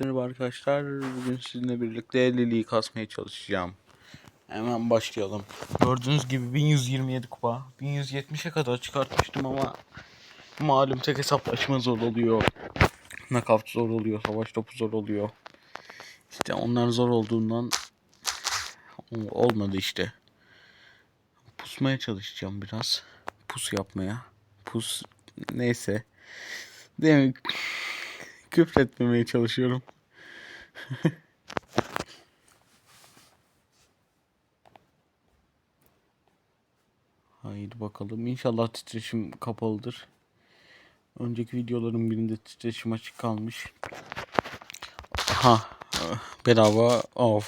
Merhaba arkadaşlar. Bugün sizinle birlikte Lili'yi kasmaya çalışacağım. Hemen başlayalım. Gördüğünüz gibi 1127 kupa. 1170'e kadar çıkartmıştım ama malum tek hesaplaşma zor oluyor. Knockout zor oluyor. Savaş topu zor oluyor. İşte onlar zor olduğundan olmadı işte. Pusmaya çalışacağım biraz. Pus yapmaya. Pus neyse. Demek küfretmemeye çalışıyorum. Haydi bakalım. İnşallah titreşim kapalıdır. Önceki videoların birinde titreşim açık kalmış. Ha, bedava av.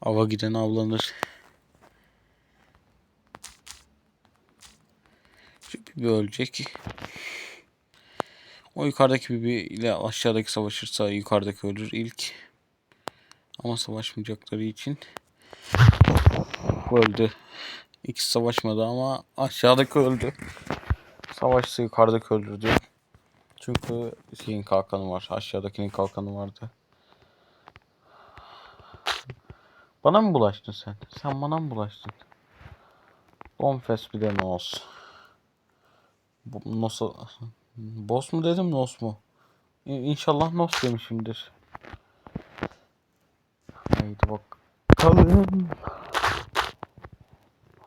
Ava giden avlanır. Şu bir ölecek. O yukarıdaki Bibi ile aşağıdaki savaşırsa yukarıdaki ölür ilk. Ama savaşmayacakları için öldü. İkisi savaşmadı ama aşağıdaki öldü. Savaşsa yukarıdaki öldürdü. Çünkü şeyin kalkanı var. Aşağıdakinin kalkanı vardı. Bana mı bulaştın sen? Sen bana mı bulaştın? Bonfes bir de Nos. Bu- Nos'a... Boss mu dedim Nos mu? İnşallah Nos demişimdir. Haydi bakalım.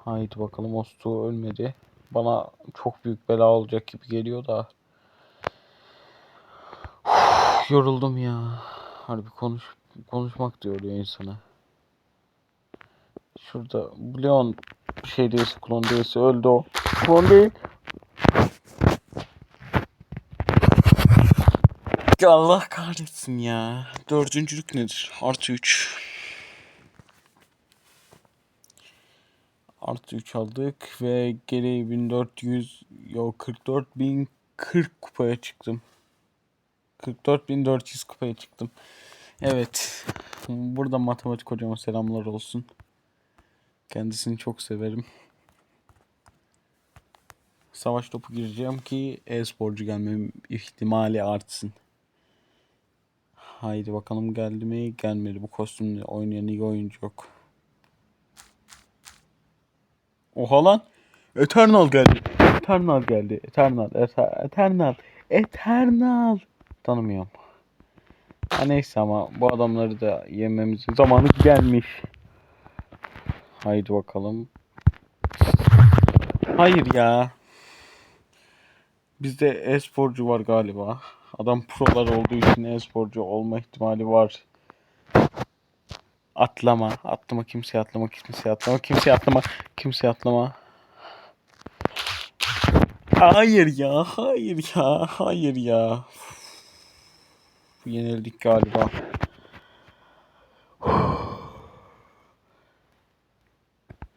Haydi bakalım Ostu ölmedi. Bana çok büyük bela olacak gibi geliyor da. Uf, yoruldum ya. Harbi konuş konuşmak diyor ya insana. Şurada Leon şey değilse klon değilse öldü o. Klon değil. Allah kahretsin ya. Dördüncülük nedir? Artı 3. Artı 3 aldık ve geri 1400 yok 44040 kupaya çıktım. 44400 kupaya çıktım. Evet. Burada matematik hocama selamlar olsun. Kendisini çok severim. Savaş topu gireceğim ki e-sporcu gelmem ihtimali artsın. Haydi bakalım geldi mi? Gelmedi. Bu kostümle oynayan iyi oyuncu yok. Oha lan. Eternal geldi. Eternal geldi. Eternal. Eter- Eternal. Eternal. Tanımıyorum. Ha neyse ama bu adamları da yememizin zamanı gelmiş. Haydi bakalım. Hayır ya. Bizde e-sporcu var galiba. Adam prolar olduğu için e-sporcu olma ihtimali var. Atlama. Atlama kimseye atlama. Kimseye atlama. Kimseye atlama. Kimseye atlama. Hayır ya. Hayır ya. Hayır ya. Yenildik galiba.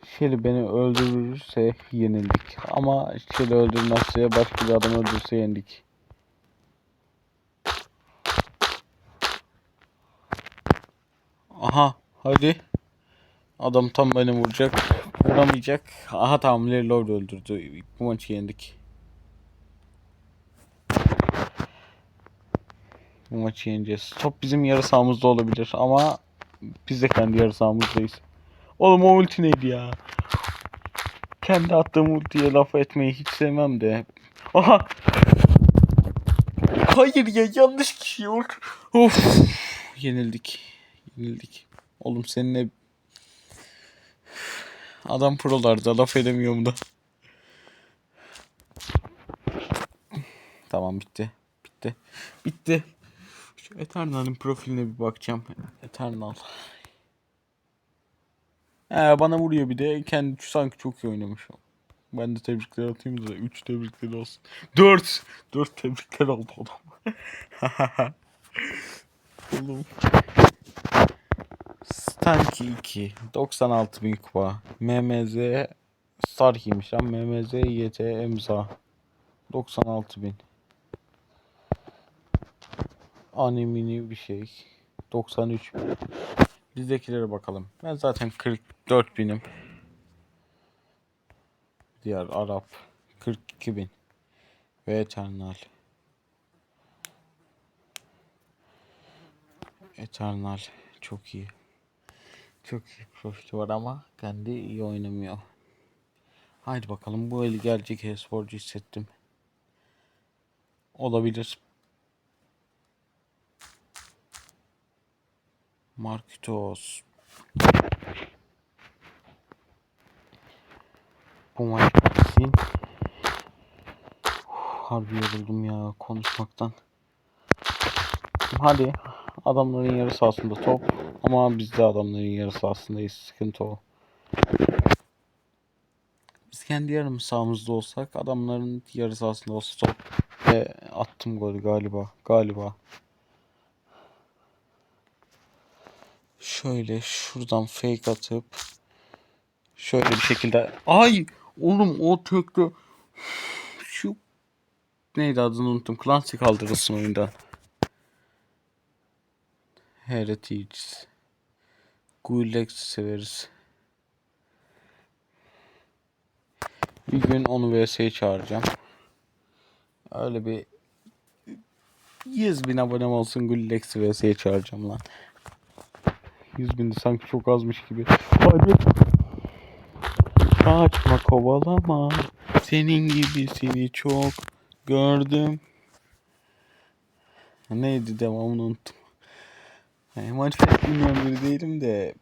Shelly beni öldürürse yenildik. Ama Shelly öldürmezse başka bir adam öldürürse yendik. Aha hadi. Adam tam beni vuracak. Vuramayacak. Aha tamam Lord öldürdü. Bu maçı yendik. Bu maçı yeneceğiz. Top bizim yarı sahamızda olabilir ama biz de kendi yarı sahamızdayız. Oğlum o ulti neydi ya? Kendi attığım ultiye laf etmeyi hiç sevmem de. Aha! Hayır ya yanlış kişi ult. Of! Yenildik. Yenildik. Oğlum seninle Adam prolarda laf edemiyorum da. Tamam bitti. Bitti. Bitti. Şu Eternal'in profiline bir bakacağım. Eternal. He, bana vuruyor bir de. Kendi sanki çok iyi oynamış. Ben de tebrikler atayım da 3 tebrikler olsun. 4. 4 tebrikler oldu adam. Oğlum. Stanky 2. 96 bin kupa. MMZ Starkey'miş lan. MMZ YT emza. 96 bin. Animini bir şey. 93 bin. Bizdekilere bakalım. Ben zaten 44 binim. Diğer Arap 42 bin. Ve Eternal. Eternal çok iyi. Çok iyi profili var ama kendi iyi oynamıyor. Haydi bakalım bu el gelecek e-sporcu hissettim. Olabilir. Markitos. Bu maç bitsin. Harbi yoruldum ya konuşmaktan. Hadi adamların yarı sahasında top ama biz de adamların yarı sahasındayız. Sıkıntı o. Biz kendi yarım sahamızda olsak adamların yarı sahasında olsa top ve attım golü galiba. Galiba. Şöyle şuradan fake atıp şöyle bir şekilde ay oğlum o töktü şu neydi adını unuttum. Clancy kaldırılsın oyunda. Heritage. Gulex severiz. Bir gün onu VS'ye çağıracağım. Öyle bir 100 bin abonem olsun Gullex'i VS'ye çağıracağım lan. 100 bin de sanki çok azmış gibi. Hadi. Kaçma kovalama. Senin gibisini çok gördüm. Neydi devamını unuttum. Yani Minecraft bilmeyen biri değilim de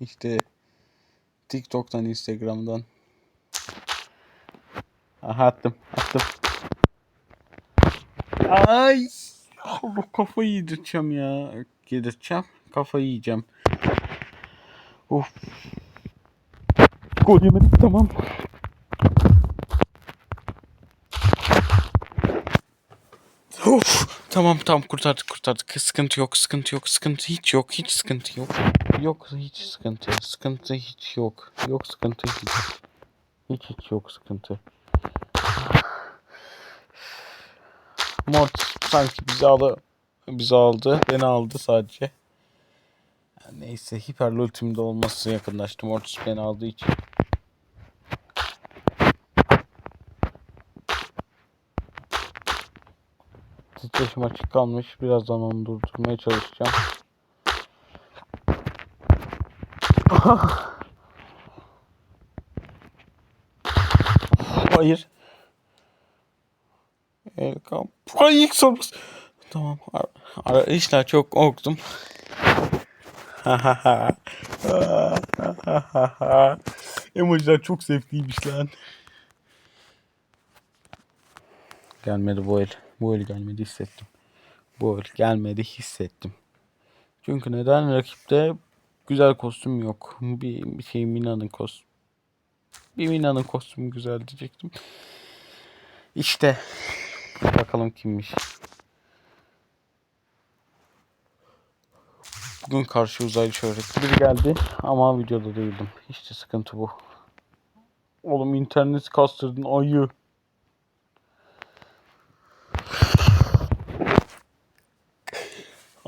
işte TikTok'tan, Instagram'dan Aha attım, attım. Ay! Allah kafayı yedireceğim ya. Yedireceğim. Kafayı yiyeceğim. Of. Gol yemedik tamam. Of. Tamam tamam kurtardık kurtardık. Sıkıntı yok sıkıntı yok sıkıntı hiç yok hiç sıkıntı yok. Yok hiç sıkıntı sıkıntı hiç yok. Yok sıkıntı hiç. Hiç hiç yok sıkıntı. Mortis sanki bizi aldı. Bizi aldı. Beni aldı sadece. Neyse hiperli ultimde olması yakınlaştı. Mortis beni aldığı için. Titreşim açık kalmış. Birazdan onu durdurmaya çalışacağım. Hayır. Elkam. Ay ilk sorumuz. Tamam. Ar ar işte çok korktum. Emojiler çok zevkliymiş lan. Gelmedi bu el. Bu el gelmedi hissettim. Bu el gelmedi hissettim. Çünkü neden rakipte güzel kostüm yok. Bir, şey Mina'nın kostüm. Bir Mina'nın kostümü güzel diyecektim. İşte bakalım kimmiş. Bugün karşı uzaylı şöhretli biri geldi ama videoda değildim. İşte sıkıntı bu. Oğlum internet kastırdın ayı.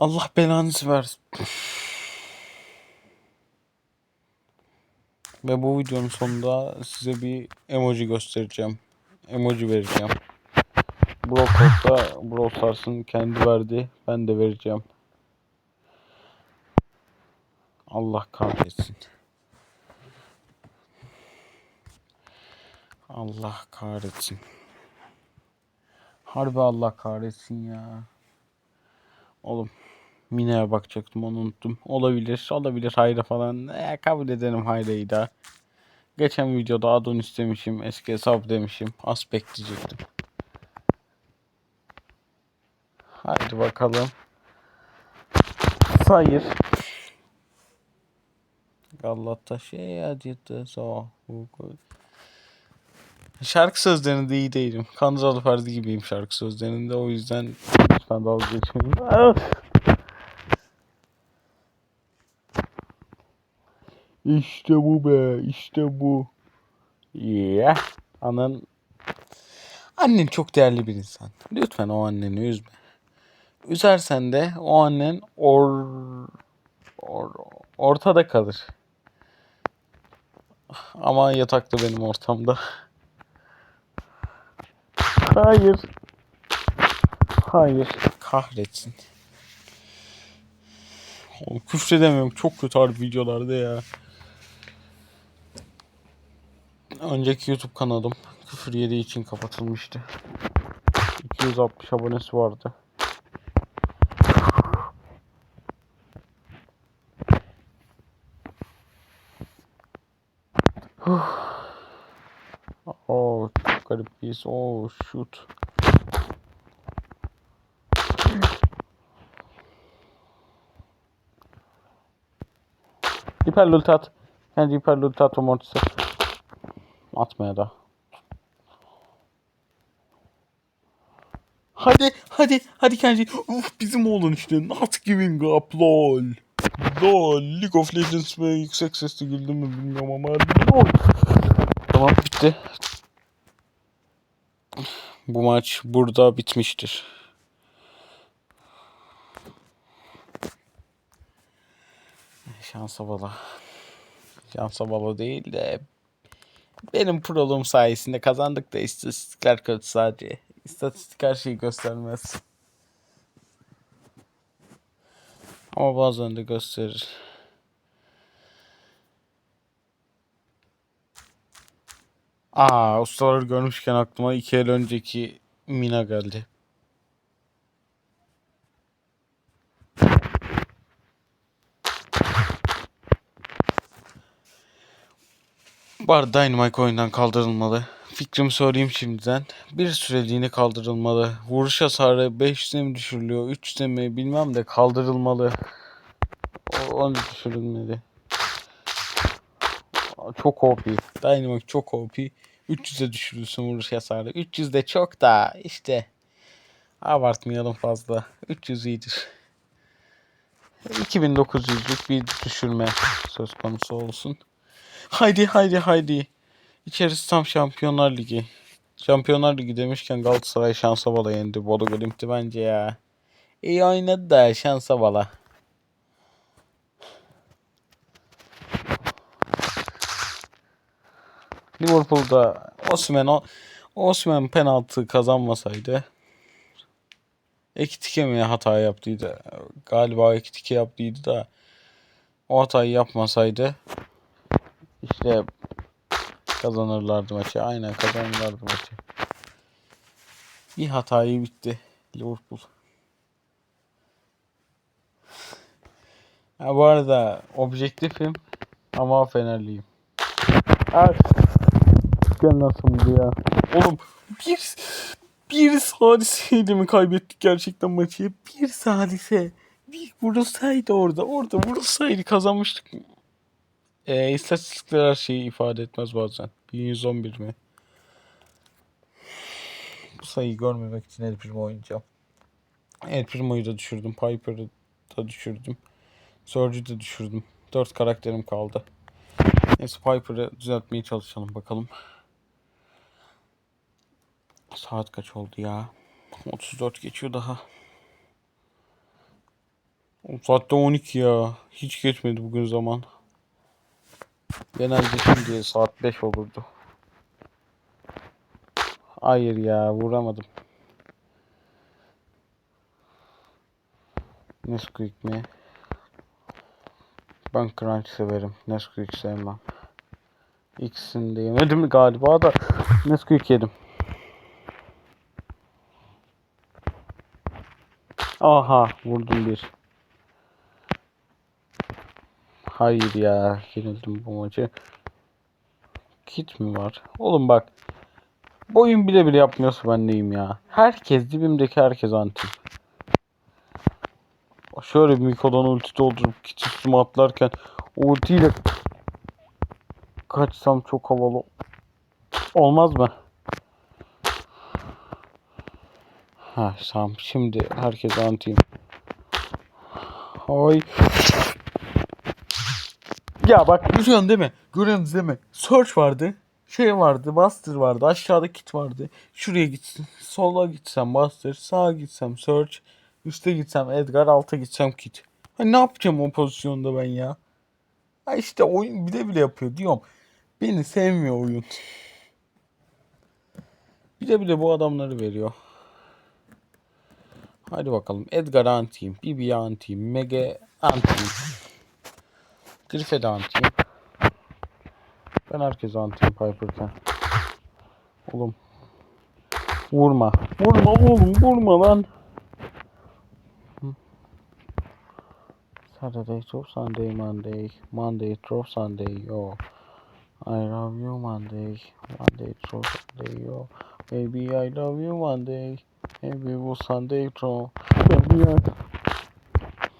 Allah belanızı versin. Ve bu videonun sonunda size bir emoji göstereceğim. Emoji vereceğim. Brawl Stars'ta Brawl Stars'ın kendi verdi. Ben de vereceğim. Allah kahretsin. Allah kahretsin. Harbi Allah kahretsin ya. Oğlum Mine'ye bakacaktım onu unuttum. Olabilir, olabilir hayra falan. E, kabul edelim hayrayı da. Geçen videoda Adonis demişim, eski hesap demişim. Aspect diyecektim. Haydi bakalım. Hayır. Galata şey acıttı. So. Şarkı sözlerinde iyi değilim. Kandıralı Ferdi gibiyim şarkı sözlerinde. O yüzden lütfen dalga geçmeyin. İşte bu be, işte bu. Yeah. Anan Annen çok değerli bir insan. Lütfen o anneni üzme. Üzersen de o annen or, or ortada kalır. Ama yatakta benim ortamda. Hayır. Hayır. Kahretsin. Oğlum küfredemiyorum. Çok kötü harbi videolarda ya. Önceki YouTube kanalım küfür yediği için kapatılmıştı. 260 abonesi vardı. Oh, çok garip bir his. Oh, shoot. Hiper ulti at. Kendi hiper ulti at amortisi. Atmaya da. Hadi hadi hadi Kenji. Uf bizim oğlun işte. Not giving up lol. Lol. League of Legends ve yüksek sesle güldüm mü bilmiyorum ama lol. Tamam bitti. Bu maç burada bitmiştir. Şansa bala. Şansa bala değil de benim proluğum sayesinde kazandık da istatistikler kötü sadece. İstatistik her şeyi göstermez. Ama bazen de gösterir. Aa, ustaları görmüşken aklıma iki el önceki Mina geldi. Arada Dynamite oyundan kaldırılmalı. Fikrimi söyleyeyim şimdiden. Bir süreliğine kaldırılmalı. Vuruş hasarı 500'e mi düşürülüyor, 300'e mi bilmem de kaldırılmalı. O, onu düşürülmeli. Çok OP. Dynamite çok OP. 300'e düşürülsün vuruş hasarı. 300 de çok da işte abartmayalım fazla. 300 iyidir. 2900'lük bir düşürme söz konusu olsun. Haydi haydi haydi. İçerisi tam Şampiyonlar Ligi. Şampiyonlar Ligi demişken Galatasaray şansa bala yendi. Bodo Glimt'i bence ya. İyi oynadı da şansa bala. Liverpool'da Osimhen o Osimhen penaltı kazanmasaydı Ekitike mi hata yaptıydı? Galiba Ekitike yaptıydı da o hatayı yapmasaydı işte kazanırlardı maçı. Aynen kazanırlardı maçı. Bir hatayı bitti Liverpool. Ha, bu arada objektifim ama Fenerliyim. Evet. Gel nasıl bu ya? Oğlum bir bir saliseyle mi kaybettik gerçekten maçı? Bir salise. Bir vurulsaydı orada. Orada vurulsaydı kazanmıştık. E, istatistikler her şeyi ifade etmez bazen. 1111 mi? Bu sayıyı görmemek için El Primo oynayacağım. El Primo'yu da düşürdüm. Piper'ı da düşürdüm. Surge'ü de düşürdüm. 4 karakterim kaldı. Neyse Piper'ı düzeltmeye çalışalım bakalım. Saat kaç oldu ya? 34 geçiyor daha. Saatte 12 ya. Hiç geçmedi bugün zaman. Genelde şimdi saat 5 olurdu. Hayır ya vuramadım. Nesquik mi? Ben Crunch severim. Nesquik sevmem. İkisini de yemedim galiba da Nesquik yedim. Aha vurdum bir. Hayır ya yenildim bu maçı. Kit mi var? Oğlum bak. Bu oyun bile bile yapmıyorsa ben neyim ya. Herkes dibimdeki herkes anti. Şöyle bir Miko'dan ulti doldurup kit üstüme atlarken ultiyle kaçsam çok havalı olmaz mı? Ha tamam şimdi herkes antiyim. Ay. Ya bak görüyorsun değil mi? Görüyorsunuz değil mi? Search vardı. Şey vardı. Buster vardı. Aşağıda kit vardı. Şuraya gitsin. Sola gitsem Buster. Sağa gitsem Search. Üste gitsem Edgar. Alta gitsem kit. Ha, ne yapacağım o pozisyonda ben ya? Ha işte oyun bile bile yapıyor diyorum. Beni sevmiyor oyun. Bile bile bu adamları veriyor. Hadi bakalım. Edgar antiyim. Bibi antiyim. Mege antiyim. Griffith'e antiyim. Ben herkese antiyim Piper'ken. Oğlum. Vurma. Vurma oğlum. Vurma lan. Saturday through Sunday, Monday, Monday through Sunday, yo. I love you Monday, Monday through Sunday, yo. Baby I love you Monday, maybe bu Sunday through. Baby I...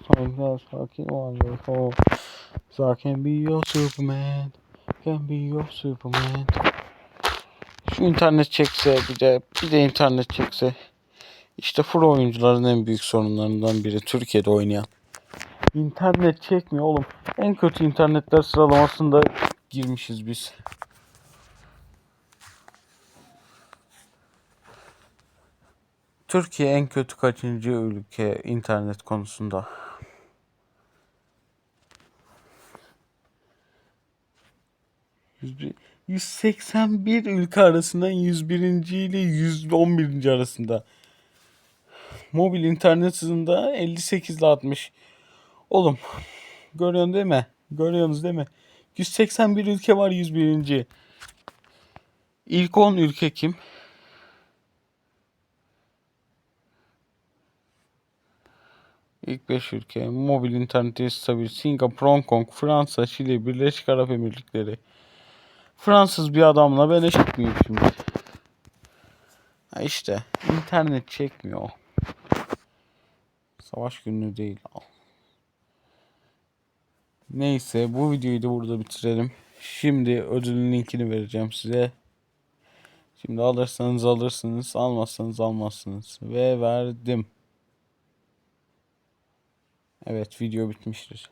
Sonra sakin Monday, oh. So I can be your Superman, can be your Superman. Şu internet çekse bir de bir de internet çekse. İşte pro oyuncuların en büyük sorunlarından biri Türkiye'de oynayan. İnternet çekmiyor oğlum. En kötü internetler sıralamasında girmişiz biz. Türkiye en kötü kaçıncı ülke internet konusunda? Yüz bir- 181 ülke arasından 101. ile 111. arasında. Mobil internet hızında 58 ile 60. Oğlum görüyorsun değil mi? Görüyorsunuz değil mi? 181 ülke var 101. İlk 10 ülke kim? İlk 5 ülke. Mobil interneti stabil. Singapur, Hong Kong, Fransa, Şili, Birleşik Arap Emirlikleri. Fransız bir adamla eşit miyim şimdi? Ha işte internet çekmiyor. Savaş günü değil. Neyse bu videoyu da burada bitirelim. Şimdi ödülün linkini vereceğim size. Şimdi alırsanız alırsınız, almazsanız almazsınız. Ve verdim. Evet video bitmiştir.